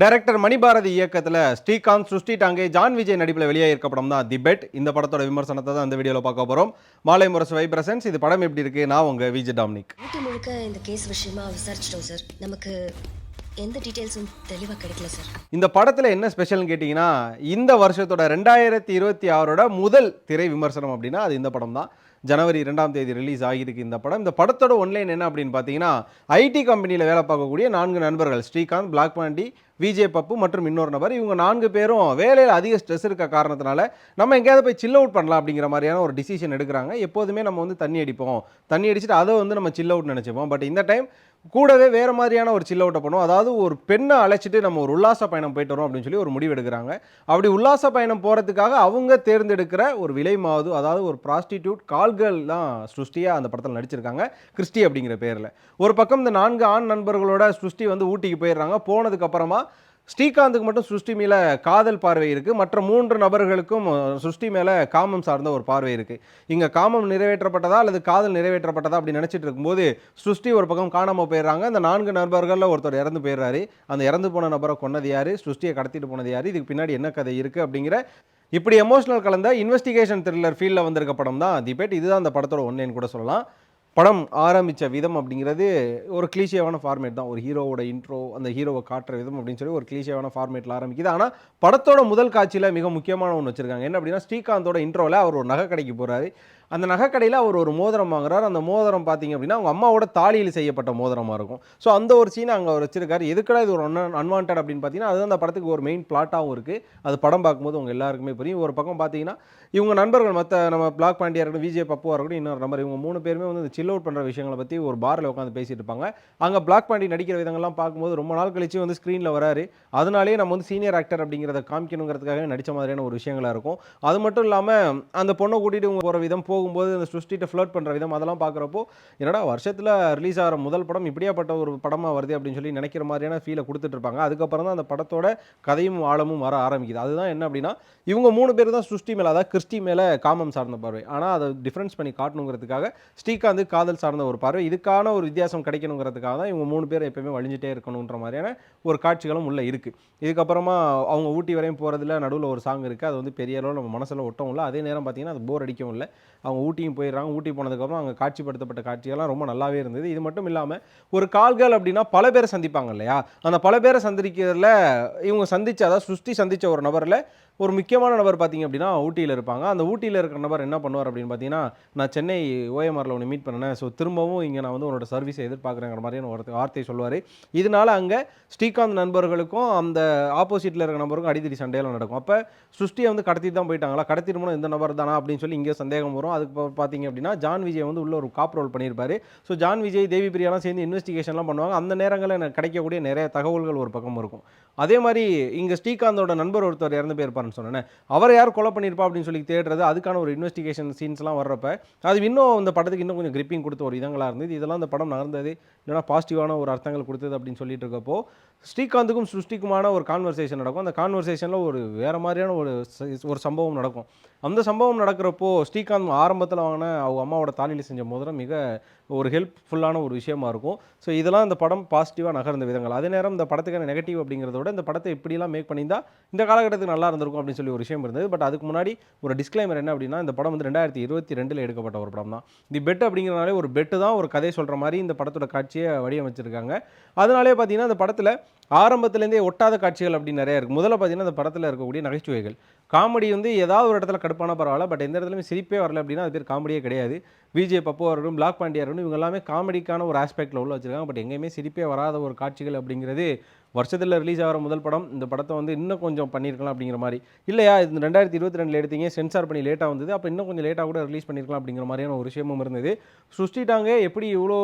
Director Manibharathi இயக்கத்தில் Srikanth Srushti Dange John Vijay நடிப்பில் வெளியாகிருக்க படம் தான் தி பெட் இந்த படத்தோட விமர்சனத்தை தான் இந்த வீடியோவில் பார்க்க போகிறோம் மாலை முரசு வைப்ரசன்ஸ் இது படம் எப்படி இருக்கு? நான் உங்கள் விஜய் டாமினிக். ஊட்டி முழுக்க இந்த கேஸ் விஷயமா விசாரிச்சிட்டோம் சார் நமக்கு எந்த டீட்டெயில்ஸும் தெளிவாக கிடைக்கல சார் இந்த படத்தில் என்ன ஸ்பெஷல்னு கேட்டிங்கன்னா இந்த வருஷத்தோட ரெண்டாயிரத்தி இருபத்தி ஆறோட முதல் திரை விமர்சனம் அப்படின்னா அது இந்த படம் தான். ஜனவரி ரெண்டாம் தேதி ரிலீஸ் ஆகியிருக்கு இந்த படம். இந்த படத்தோட ஒன்லைன் என்ன அப்படின்னு பார்த்தீங்கன்னா ஐடி கம்பெனியில் வேலை பார்க்கக்கூடிய நான்கு நண்பர்கள் ஸ்ரீகாந்த் பிளாக் பாண்டி விஜே பப்பு மற்றும் இன்னொரு நபர். இவங்க நான்கு பேரும் வேலையில் அதிக ஸ்ட்ரெஸ் இருக்க காரணத்தினால நம்ம எங்கேயாவது போய் சில் அவுட் பண்ணலாம் அப்படிங்கிற மாதிரியான ஒரு டிசிஷன் எடுக்கிறாங்க. எப்போதுமே நம்ம வந்து தண்ணி அடிப்போம். தண்ணி அடிச்சுட்டு அதை வந்து நம்ம சில் அவுட் நினச்சிப்போம். பட் இந்த டைம் கூடவே வேறு மாதிரியான ஒரு சில் அவுட்டை பண்ணுவோம். அதாவது ஒரு பெண்ணை அழைச்சிட்டு நம்ம ஒரு உல்லாச பயணம் போயிட்டு வரோம் அப்படின்னு சொல்லி ஒரு முடிவு எடுக்கிறாங்க. அப்படி உல்லாச பயணம் போகிறதுக்காக அவங்க தேர்ந்தெடுக்கிற ஒரு விலை மாவது அதாவது ஒரு ப்ராஸ்டிடியூட் கால்கள் தான் சுஷ்டியாக அந்த படத்தில் நடிச்சிருக்காங்க. கிறிஸ்டி அப்படிங்கிற பேரில். ஒரு பக்கம் இந்த நான்கு ஆண் நண்பர்களோட சுஷ்டி வந்து ஊட்டிக்கு போயிடுறாங்க. போனதுக்கப்புறமா ஸ்ரீகாந்துக்கு மட்டும் சுஷ்டி மேலே காதல் பார்வை இருக்குது மற்ற மூன்று நபர்களுக்கும் சுஷ்டி மேலே காமம் சார்ந்த ஒரு பார்வை இருக்குது இங்கே காமம் நிறைவேற்றப்பட்டதா அல்லது காதல் நிறைவேற்றப்பட்டதா அப்படி நினச்சிட்டு இருக்கும்போது சுஷ்டி ஒரு பக்கம் காணாமல் போயிடுறாங்க. அந்த நான்கு நபர்களில் ஒருத்தர் இறந்து போயிடுறாரு. அந்த இறந்து போன நபரை கொன்னது யார்? சுஷ்டியை கடத்திட்டு போனது யார்? இதுக்கு பின்னாடி என்ன கதை இருக்குது அப்படிங்கிற இப்படி எமோஷனல் கலந்த இன்வெஸ்டிகேஷன் த்ரில்லர் ஃபீல்டில் வந்திருக்க படம் தான் திபேட் இதுதான் அந்த படத்தோட ஒன்றுன்னு கூட சொல்லலாம். படம் ஆரம்பித்த விதம் அப்படிங்கிறது ஒரு கிளீஷியாவான ஃபார்மேட் தான். ஒரு ஹீரோவோட இன்ட்ரோ அந்த ஹீரோவை காட்டுற விதம் அப்படின்னு சொல்லி ஒரு கிளீஷியாவான ஃபார்மேட்டில் ஆரம்பிக்குது. ஆனால் படத்தோட முதல் காட்சியில் மிக முக்கியமான ஒன்று வச்சுருக்காங்க. என்ன அப்படின்னா ஸ்ரீகாந்தோட இன்ட்ரோவில் அவர் ஒரு நகை கடைக்கு போகிறாரு அந்த நகைக்கடையில் அவர் ஒரு மோதிரம் வாங்குறாரு. அந்த மோதிரம் பார்த்தீங்க அப்படின்னா அவங்க அம்மாவோட தாலியில் செய்யப்பட்ட மோதிரமாக இருக்கும். ஸோ அந்த ஒரு சீனை அங்கே அவர் வச்சிருக்காரு. எதுக்கடா இது ஒரு அன்வான்ட் அப்படின்னு பார்த்தீங்கன்னா அது அந்த படத்துக்கு ஒரு மெயின் பிளாட்டாகவும் இருக்குது அது படம் பார்க்கும்போது உங்கள் எல்லாருக்குமே புரியும். ஒரு பக்கம் பார்த்தீங்கன்னா இவங்க நண்பர்கள் மற்ற நம்ம பிளாக் பாண்டியா இருக்கட்டும் விஜய் பப்புவாக இருக்கட்டும் இன்னொரு நம்பர் இவங்க மூணு பேருமே வந்து சில் அவுட் பண்ணுற விஷயங்களை பற்றி ஒரு பாரில் உட்காந்து பேசிட்டு இருப்பாங்க. அங்கே பிளாக் பாண்டி நடிக்கிற விதங்கள்லாம் பார்க்கும்போது ரொம்ப நாள் கழிச்சு வந்து ஸ்க்ரீனில் வராரு. அதனாலேயே நம்ம வந்து சீனியர் ஆக்டர் அப்படிங்கிறத காமிக்கணுங்கிறதுக்காக நடித்த மாதிரியான ஒரு விஷயங்களாக இருக்கும். அது மட்டும் இல்லாமல் அந்த பொண்ணை கூட்டிகிட்டு போகிற விதம் போகும்போது அந்த சுஷ்டிகிட்ட ஃப்ளோட் பண்ணுற விதம் அதெல்லாம் பார்க்குறப்போ என்னடா வருஷத்தில் ரிலீஸ் ஆகிற முதல் படம் இப்படியாப்பட்ட ஒரு படமாக வருது அப்படின்னு சொல்லி நினைக்கிற மாதிரியான ஃபீலை கொடுத்துட்ருப்பாங்க அதுக்கப்புறம் தான் அந்த படத்தோட கதையும் ஆழமும் வர ஆரம்பிக்குது. அதுதான் என்ன அப்படின்னா இவங்க மூணு பேர் தான் சுஷ்டி மேலே அதாவது கிறிஸ்டி மேலே காமம் சார்ந்த பார்வை. ஆனால் அதை டிஃப்ரென்ஸ் பண்ணி காட்டணுங்கிறதுக்காக ஸ்ரீகாந்த் காதல் சார்ந்த ஒரு பார்வை. இதுக்கான ஒரு வித்தியாசம் கிடைக்கணுங்கிறதுக்காக தான் இவங்க மூணு பேர் எப்பயுமே வழிஞ்சிட்டே இருக்கணுன்ற மாதிரியான ஒரு காட்சிகளும் உள்ளே இருக்குது இதுக்கப்புறமா அவங்க ஊட்டி வரையும் போகிறதுல நடுவில் ஒரு சாங் இருக்குது அது வந்து பெரிய அளவில் நம்ம மனசில் ஒட்டவும் இல்லை. அதே நேரம் பார்த்தீங்கன்னா அது போர் அடிக்கவும் இல்லை. அவங்க ஊட்டியும் போயிடுறாங்க. ஊட்டி போனதுக்கப்புறம் அங்கே காட்சிப்படுத்தப்பட்ட காட்சிகள்லாம் ரொம்ப நல்லாவே இருந்தது. இது மட்டும் இல்லாமல் ஒரு கால்கள் அப்படின்னா பல பேரை சந்திப்பாங்க இல்லையா? அந்த பல பேரை சந்திக்கிறதுல இவங்க சந்தித்த அதாவது சுஷ்டி சந்தித்த ஒரு நபரில் ஒரு முக்கியமான நபர் பார்த்தீங்க அப்படின்னா ஊட்டியில் இருப்பாங்க. அந்த ஊட்டியில் இருக்கிற நபர் என்ன பண்ணுவார் அப்படின்னு பார்த்தீங்கன்னா நான் சென்னை ஓஎம்ஆரில் ஒன்று மீட் பண்ணேன். ஸோ திரும்பவும் இங்கே நான் வந்து உன்னோட சர்வீஸை எதிர்பார்க்குறேங்கிற மாதிரியான ஒரு வார்த்தை சொல்லுவார். இதனால அங்கே ஸ்ரீகாந்த் நண்பர்களுக்கும் அந்த ஆப்போசிட்டில் இருக்கிற நபருக்கும் அடித்தடி சண்டையெல்லாம் நடக்கும். அப்போ சுஷ்டியை வந்து கடத்தி தான் போயிட்டாங்களா? கடத்திட்டு போனால் இந்த நபர் தானா? அப்படின்னு சொல்லி இங்கே சந்தேகம் வரும். அதுக்கு பார்த்தீங்க அப்படின்னா ஜான் விஜய் வந்து உள்ள ஒரு காப் ரோல் பண்ணியிருப்பார். ஸோ ஜான் விஜய் தேவி பிரியாலாம் சேர்ந்து இன்வெஸ்டிகேஷன்லாம் பண்ணுவாங்க. அந்த நேரங்களில் எனக்கு கிடைக்கக்கூடிய நிறைய தகவல்கள் ஒரு பக்கம் இருக்கும். அதே மாதிரி இங்கே ஸ்ரீகாந்தோட நண்பர் ஒருத்தர் இறந்து போயிருப்பாருன்னு சொன்னேன். அவர் யார் கொலை பண்ணியிருப்பா அப்படின்னு சொல்லி தேடுறது அதுக்கான ஒரு இன்வெஸ்டிகேஷன் சீன்ஸ்லாம் வர்றப்ப அது இன்னும் இந்த படத்துக்கு இன்னும் கொஞ்சம் கிரிப்பிங் கொடுத்த ஒரு இதங்களாக இருந்தது. இதெல்லாம் அந்த படம் நகர்ந்தது. இல்லைனா பாசிட்டிவான ஒரு அர்த்தங்கள் கொடுத்தது அப்படின்னு சொல்லிட்டு இருக்கப்போ ஸ்ரீகாந்துக்கும் சுஷ்டிக்குமான ஒரு கான்வர்சேஷன் நடக்கும். அந்த கான்வர்சேஷனில் ஒரு வேறு மாதிரியான ஒரு ஒரு சம்பவம் நடக்கும். அந்த சம்பவம் நடக்கிறப்போ ஸ்ரீகாந்த் ஆரம்பத்தில் வாங்கின அவங்க அம்மாவோட தாலியில் செஞ்ச மோதிரம் மிக ஒரு ஹெல்ப்ஃபுல்லான ஒரு விஷயமா இருக்கும். ஸோ இதெல்லாம் இந்த படம் பாசிட்டிவாக நகர்ந்த விதங்கள். அதே நேரம் இந்த படத்துக்கான நெகட்டிவ் அப்படிங்கிறத விட இந்த படத்தை இப்படிலாம் மேக் பண்ணியிருந்தா இந்த காலகட்டத்துக்கு நல்லா இருந்திருக்கும் அப்படின்னு சொல்லி ஒரு விஷயம் இருந்தது. பட் அதுக்கு முன்னாடி ஒரு டிஸ்க்ளைமர் என்ன அப்படின்னா இந்த படம் வந்து ரெண்டாயிரத்தி இருபத்தி ரெண்டில் எடுக்கப்பட்ட ஒரு படம் தான். தி பெட் அப்படிங்கிறனாலே ஒரு பெட்டு தான் ஒரு கதை சொல்கிற மாதிரி இந்த படத்தோட காட்சியை வடிவமைச்சிருக்காங்க. அதனாலே பார்த்தீங்கன்னா இந்த படத்தில் ஆரம்பத்துலேருந்தே ஒட்டாத காட்சிகள் அப்படின்னு நிறைய இருக்குது முதல்ல பார்த்தீங்கன்னா இந்த படத்தில் இருக்கக்கூடிய நகைச்சுவைகள். காமெடி வந்து ஏதாவது ஒரு இடத்துல கடுப்பான பரவாயில்ல பட் எந்த இடத்துலையுமே சிரிப்பே வரல அப்படின்னா அது பேர் காமெடியே கிடையாது. விஜய் பப்பு இருக்கட்டும் பிளாக் பாண்டியா இருக்கட்டும் இவங்க எல்லாமே காமெடிக்கான ஒரு ஆஸ்பெக்டில் உள்ள வச்சுருக்காங்க. பட் எங்கேயுமே சிரிப்பே வராத ஒரு காட்சிகள் அப்படிங்கிறது வருஷத்தில் ரிலீஸ் ஆகிற முதல் படம். இந்த படத்தை வந்து இன்னும் கொஞ்சம் பண்ணியிருக்கலாம் அப்படிங்கிற மாதிரி. இல்லையா? இது ரெண்டாயிரத்தி இருபத்தி ரெண்டில் எடுத்தீங்க. சென்சார் பண்ணி லேட்டாக வந்தது. அப்போ இன்னும் கொஞ்சம் லேட்டாக கூட ரிலீஸ் பண்ணியிருக்கலாம் அப்படிங்கிற மாதிரியான ஒரு விஷயமும் இருந்தது. சுஷ்டிட்டாங்க. எப்படி இவ்வளோ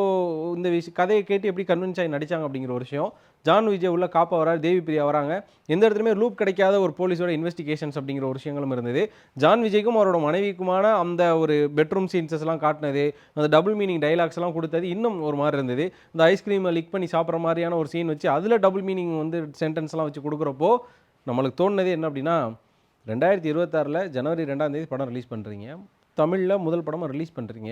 இந்த விஷய கதையை கேட்டு எப்படி கன்வின்ஸ் ஆகி நடித்தாங்க அப்படிங்கிற ஒரு விஷயம். ஜான் விஜய் உள்ள காப்பா வராரு தேவி பிரியா வராங்க. எந்த இடத்துலையுமே லூப் கிடைக்காத ஒரு போலீஸோட இன்வெஸ்டிகேஷன்ஸ் அப்படிங்கிற ஒரு விஷயங்களும் இருந்தது. ஜான் விஜய்க்கும் அவரோட மனைவிக்குமான அந்த ஒரு பெட்ரூம் சீன்ஸஸ்லாம் காட்டினது அந்த டபுள் மீனிங் டைலாக்ஸ்லாம் கொடுத்தது இன்னும் ஒரு மாதிரி இருந்தது. இந்த ஐஸ்கிரீமை லிக் பண்ணி சாப்பிட்ற மாதிரியான ஒரு சீன் வச்சு அதில் டபுள் மீனிங் வந்து சென்டென்ஸ்லாம் வச்சு கொடுக்குறப்போ நம்மளுக்கு தோணுனது என்ன அப்படின்னா ரெண்டாயிரத்தி இருபத்தாறில் ஜனவரி ரெண்டாம் தேதி படம் ரிலீஸ் பண்ணுறீங்க தமிழில் முதல் படமாக ரிலீஸ் பண்ணுறீங்க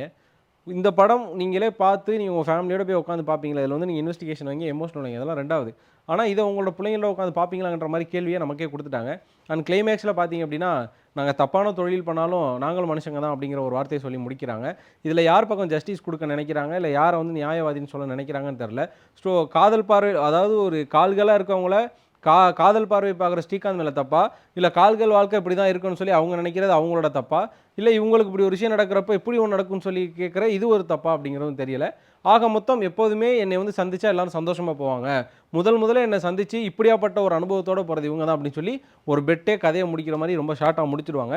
இந்த படம் நீங்களே பார்த்து நீங்கள் உங்கள் ஃபேமிலியோட போய் உட்காந்து பார்ப்பீங்களா? இதில் வந்து நீங்கள் இன்வெஸ்டிகேஷன் வாங்கி எமோஷனல் வாங்கி அதெல்லாம் ரெண்டாவது. ஆனால் இதை உங்களோட பிள்ளைங்களோட உட்காந்து பார்ப்பீங்களாங்கிற மாதிரி கேள்வியை நமக்கே கொடுத்துட்டாங்க. அண்ட் கிளைமேக்ஸில் பார்த்தீங்க அப்படின்னா நாங்கள் தப்பான தொழில் பண்ணாலும் நாங்களும் மனுஷங்க தான் அப்படிங்கிற ஒரு வார்த்தையை சொல்லி முடிக்கிறாங்க. இதில் யார் பக்கம் ஜஸ்டிஸ் கொடுக்க நினைக்கிறாங்க? இல்லை யாரை வந்து நியாயவாதின்னு சொல்ல நினைக்கிறாங்கன்னு தெரில ஸோ காதல் பார்வை அதாவது ஒரு கால்களாக இருக்கவங்கள கா காதல் பார்வை பார்க்குற ஸ்ரீகாந்த் மேலே தப்பா? இல்லை கால்கள் வாழ்க்கை இப்படி தான் இருக்குன்னு சொல்லி அவங்க நினைக்கிறது அவங்களோட தப்பா? இல்லை இவங்களுக்கு இப்படி ஒரு விஷயம் நடக்கிறப்ப இப்படி ஒன்று நடக்கும்னு சொல்லி கேட்குற இது ஒரு தப்பா அப்படிங்கிறதும் தெரியல. ஆக மொத்தம் எப்போதுமே என்னை வந்து சந்திச்சா எல்லாரும் சந்தோஷமாக போவாங்க. முதல் முதல்ல என்னை சந்திச்சு இப்படியாப்பட்ட ஒரு அனுபவத்தோட போகிறது இவங்க தான் அப்படின்னு சொல்லி ஒரு பெட்டே கதையை முடிக்கிற மாதிரி ரொம்ப ஷார்ட்டாக முடிச்சிடுவாங்க.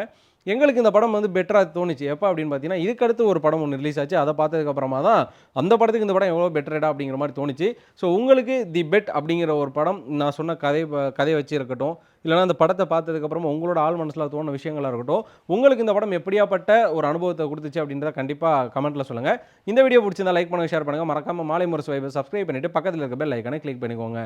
எங்களுக்கு இந்த படம் வந்து பெட்டராக தோணுச்சு. எப்போ அப்படின்னு பார்த்தீங்கன்னா இதுக்கடுத்து ஒரு படம் ஒன்று ரிலீஸ் ஆச்சு. அதை பார்த்ததுக்கப்புறமா தான் அந்த படத்துக்கு இந்த படம் எவ்வளோ பெட்டரடா அப்படிங்கிற மாதிரி தோணுச்சு. ஸோ உங்களுக்கு தி பெட் அப்படிங்கிற ஒரு படம் நான் சொன்ன கதை கதை கதையை வச்சு இருக்கட்டும் இல்லைனா அந்த படத்தை பார்த்ததுக்கப்புறமா உங்களோட ஆள் மனசில் தோணுன விஷயங்களாக இருக்கட்டும் உங்களுக்கு இந்த படம் எப்படியாப்பட்ட ஒரு அனுபவத்தை கொடுத்துச்சு அப்படின்றத கண்டிப்பாக கமெண்ட்டில் சொல்லுங்கள் இந்த வீடியோ பிடிச்சிருந்தா லைக் பண்ணுங்கள் ஷேர் பண்ணுங்கள் மறக்காமல் மாலை முரசு வைப்பை சப்ஸ்கிரைப் பண்ணிவிட்டு பக்கத்தில் இருக்க பெல் ஐக்கனை கிளிக் பண்ணிக்கோங்க.